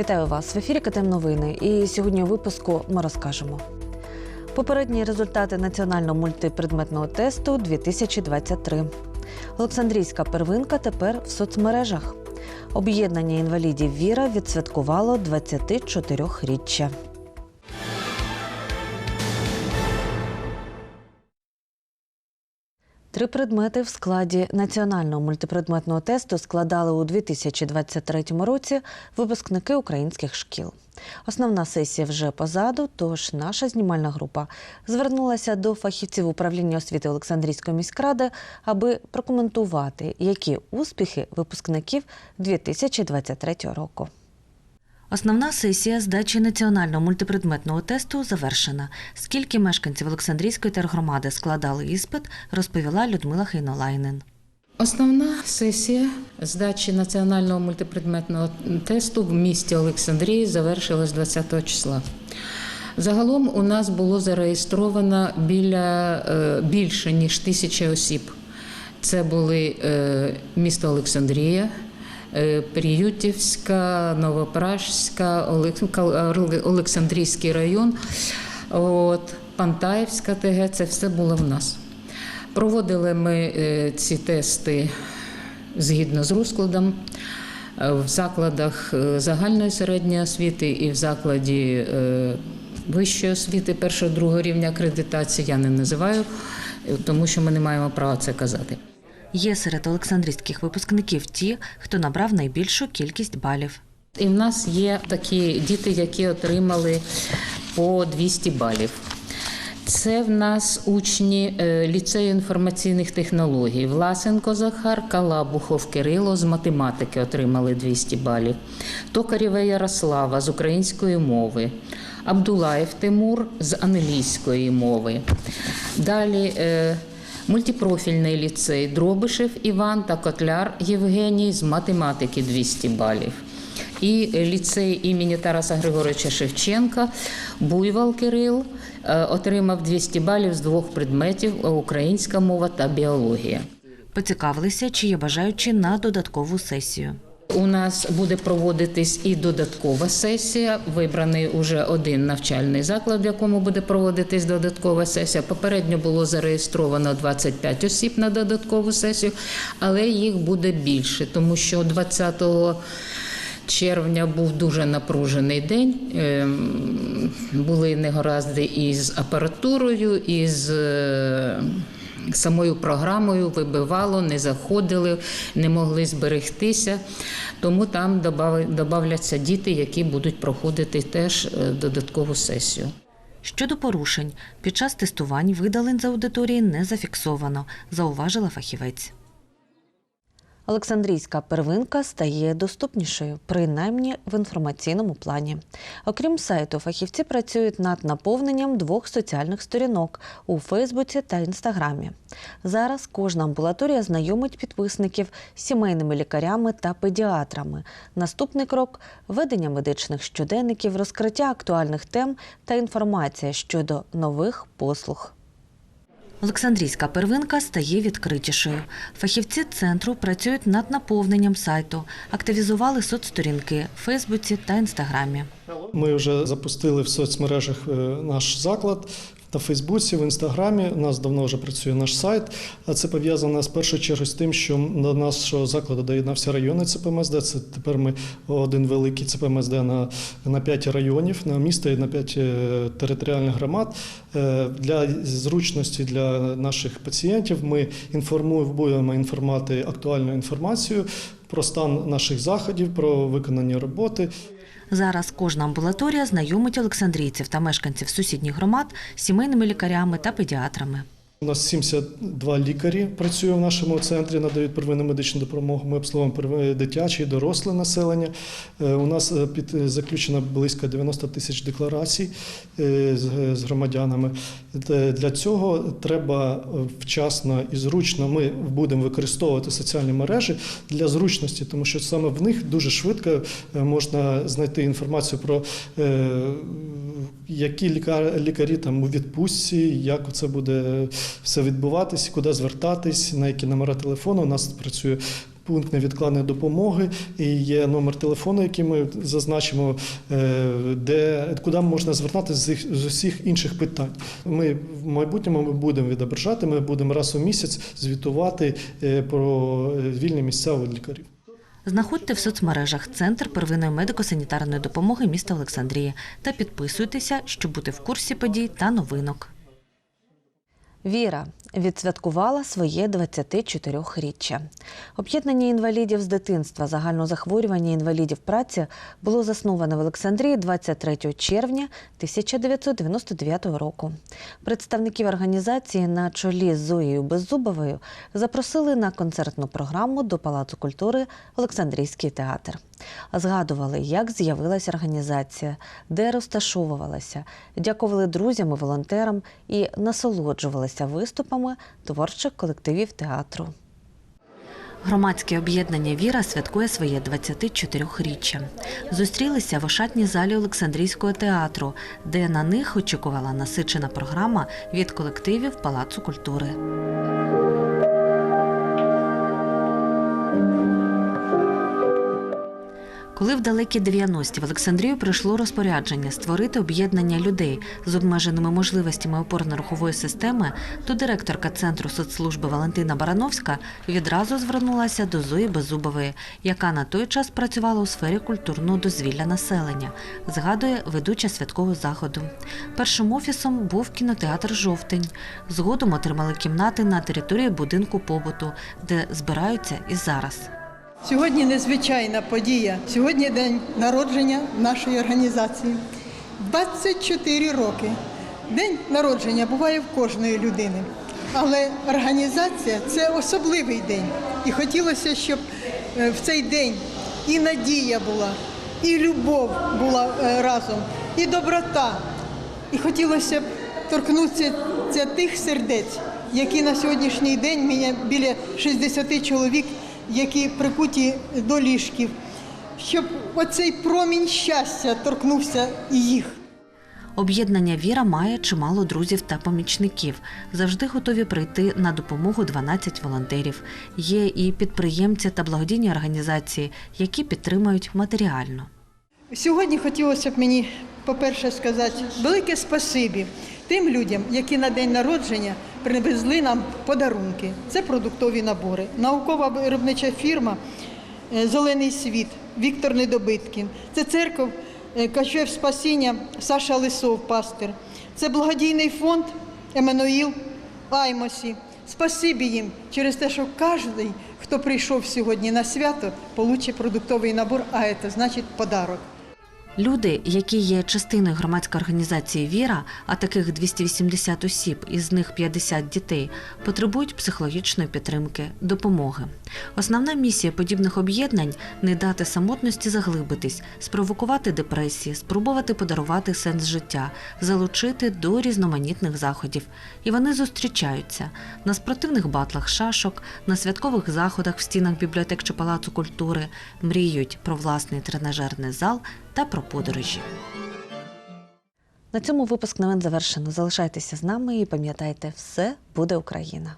Вітаю вас в ефірі КТМ Новини. І сьогодні у випуску ми розкажемо. Попередні результати національного мультипредметного тесту 2023. Олександрійська первинка тепер в соцмережах. Об'єднання інвалідів Віра відсвяткувало 24-річчя. Три предмети в складі національного мультипредметного тесту складали у 2023 році випускники українських шкіл. Основна сесія вже позаду, тож наша знімальна група звернулася до фахівців управління освіти Олександрійської міськради, аби прокоментувати, які успіхи випускників 2023 року. Основна сесія здачі національного мультипредметного тесту завершена. Скільки мешканців Олександрійської тергромади складали іспит, розповіла Людмила Хейнолайнен. Основна сесія здачі національного мультипредметного тесту в місті Олександрії завершилась 20 числа. Загалом у нас було зареєстровано біля е, більше ніж тисячі осіб. Це були е, місто Олександрія, Приютівська, Новопражська, Олек- Олександрійський район, от, Пантаївська ТГ. Це все було в нас. Проводили ми е, ці тести згідно з розкладом е, в закладах е, загальної середньої освіти і в закладі е, вищої освіти першого другого рівня акредитації я не називаю, е, тому що ми не маємо права це казати. Є серед олександрійських випускників ті, хто набрав найбільшу кількість балів. І в нас є такі діти, які отримали по 200 балів. Це в нас учні е, ліцею інформаційних технологій. Власенко Захар, Калабухов Кирило з математики отримали 200 балів. Токарєва Ярослава з української мови. Абдулаєв Тимур з англійської мови. Далі е, мультипрофільний ліцей Дробишев Іван та Котляр Євгеній з математики 200 балів. І ліцей імені Тараса Григоровича Шевченка Буйвал Кирил е, отримав 200 балів з двох предметів українська мова та біологія. Поцікавилися, чи є бажаючі на додаткову сесію. У нас буде проводитись і додаткова сесія. Вибраний уже один навчальний заклад, в якому буде проводитись додаткова сесія. Попередньо було зареєстровано 25 осіб на додаткову сесію, але їх буде більше, тому що 20 червня був дуже напружений день. Ем, Були негаразди із апаратурою, із е, самою програмою вибивало, не заходили, не могли зберегтися. Тому там додавляться діти, які будуть проходити теж е, додаткову сесію. Щодо порушень, під час тестувань видалень з аудиторії не зафіксовано, зауважила фахівець. Олександрійська первинка стає доступнішою, принаймні в інформаційному плані. Окрім сайту, фахівці працюють над наповненням двох соціальних сторінок у Фейсбуці та Інстаграмі. Зараз кожна амбулаторія знайомить підписників з сімейними лікарями та педіатрами. Наступний крок ведення медичних щоденників, розкриття актуальних тем та інформація щодо нових послуг. Олександрійська первинка стає відкритішою. Фахівці центру працюють над наповненням сайту, активізували соцсторінки в Фейсбуці та Інстаграмі. Ми вже запустили в соцмережах е, наш заклад. На Фейсбуці, в Інстаграмі у нас давно вже працює наш сайт. А це пов'язано з першою чергою з тим, що до нашого закладу доєднався районний ЦПМСД. Це тепер ми один великий ЦПМСД на, на 5 районів, на місто і на 5 е, територіальних громад. Е, Для зручності для наших пацієнтів ми інформуємо, будемо інформувати актуальну інформацію про стан наших заходів, про виконання роботи. Зараз кожна амбулаторія знайомить олександрійців та мешканців сусідніх громад з сімейними лікарями та педіатрами. У нас 72 лікарі працює в нашому центрі, надають первинну медичну допомогу. Ми обслуговуємо перви- дитяче і доросле населення. Е, У нас е, під заключено близько 90 тисяч декларацій е, з- громадянами. Е, Для цього треба е, вчасно і зручно. Ми будемо використовувати соціальні мережі для зручності, тому що саме в них дуже швидко е, можна знайти інформацію про е, які лікар- лікарі там у відпустці, як це буде все відбуватись, куди звертатись, на які номери телефону. У нас працює пункт невідкладної допомоги і є номер телефону, який ми зазначимо, е, де куди можна звертатися з, усіх інших питань. Ми в майбутньому ми будемо відображати. Ми будемо раз у місяць звітувати е, про е, вільні місця у лікарів. Знаходьте в соцмережах Центр первинної медико-санітарної допомоги міста Олександрії та підписуйтеся, щоб бути в курсі подій та новинок. Віра відсвяткувала своє 24-річчя. Об'єднання інвалідів з дитинства загального захворювання інвалідів праці було засноване в Олександрії 23 червня 1999 року. Представників організації на чолі з Зоєю Беззубовою запросили на концертну програму до Палацу культури Олександрійський театр. Згадували, як з'явилася організація, де розташовувалася, дякували друзям і волонтерам і насолоджувалися виступами творчих колективів театру. Громадське об'єднання Віра святкує своє 24-річчя. Зустрілися в ошатній залі Олександрійського театру, де на них очікувала насичена програма від колективів Палацу культури. Коли в далекі 90-ті в Олександрію прийшло розпорядження створити об'єднання людей з обмеженими можливостями опорно-рухової системи, то директорка центру соцслужби Валентина Барановська відразу звернулася до Зої Беззубової, яка на той час працювала у сфері культурного дозвілля населення. Згадує ведуча святкового заходу. Першим офісом був кінотеатр Жовтень. Згодом отримали кімнати на території будинку побуту, де збираються і зараз. Сьогодні незвичайна подія. Сьогодні день народження нашої організації. 24 роки. День народження буває в кожної людини. Але організація це особливий день. І хотілося, щоб е, в цей день і надія була, і любов була е, разом, і доброта. І хотілося б торкнутися тих сердець, які на сьогоднішній день біля 60 чоловік, які прикуті до ліжків, щоб оцей промінь щастя торкнувся і їх. Об'єднання Віра має чимало друзів та помічників. Завжди готові прийти на допомогу 12 волонтерів. Є і підприємці та благодійні організації, які підтримують матеріально. Сьогодні хотілося б мені, по-перше, сказати велике спасибі тим людям, які на день народження привезли нам подарунки. Це продуктові набори. Наукова виробнича фірма е, Зелений світ Віктор Недобиткін. Це церков е, Качев Спасіння Саша Лисов, пастир. Це благодійний фонд Еммануїл Аймосі. Спасибі їм через те, що кожен, хто прийшов сьогодні на свято, получить продуктовий набор, а це значить подарок. Люди, які є частиною громадської організації Віра, а таких 280 осіб, із них 50 дітей, потребують психологічної підтримки, допомоги. Основна місія подібних об'єднань не дати самотності заглибитись, спровокувати депресії, спробувати подарувати сенс життя, залучити до різноманітних заходів. І вони зустрічаються на спортивних батлах шашок, на святкових заходах в стінах бібліотек чи палацу культури, мріють про власний тренажерний зал та про подорожі. На цьому випуск новин завершено. Залишайтеся з нами і пам'ятайте, все буде Україна.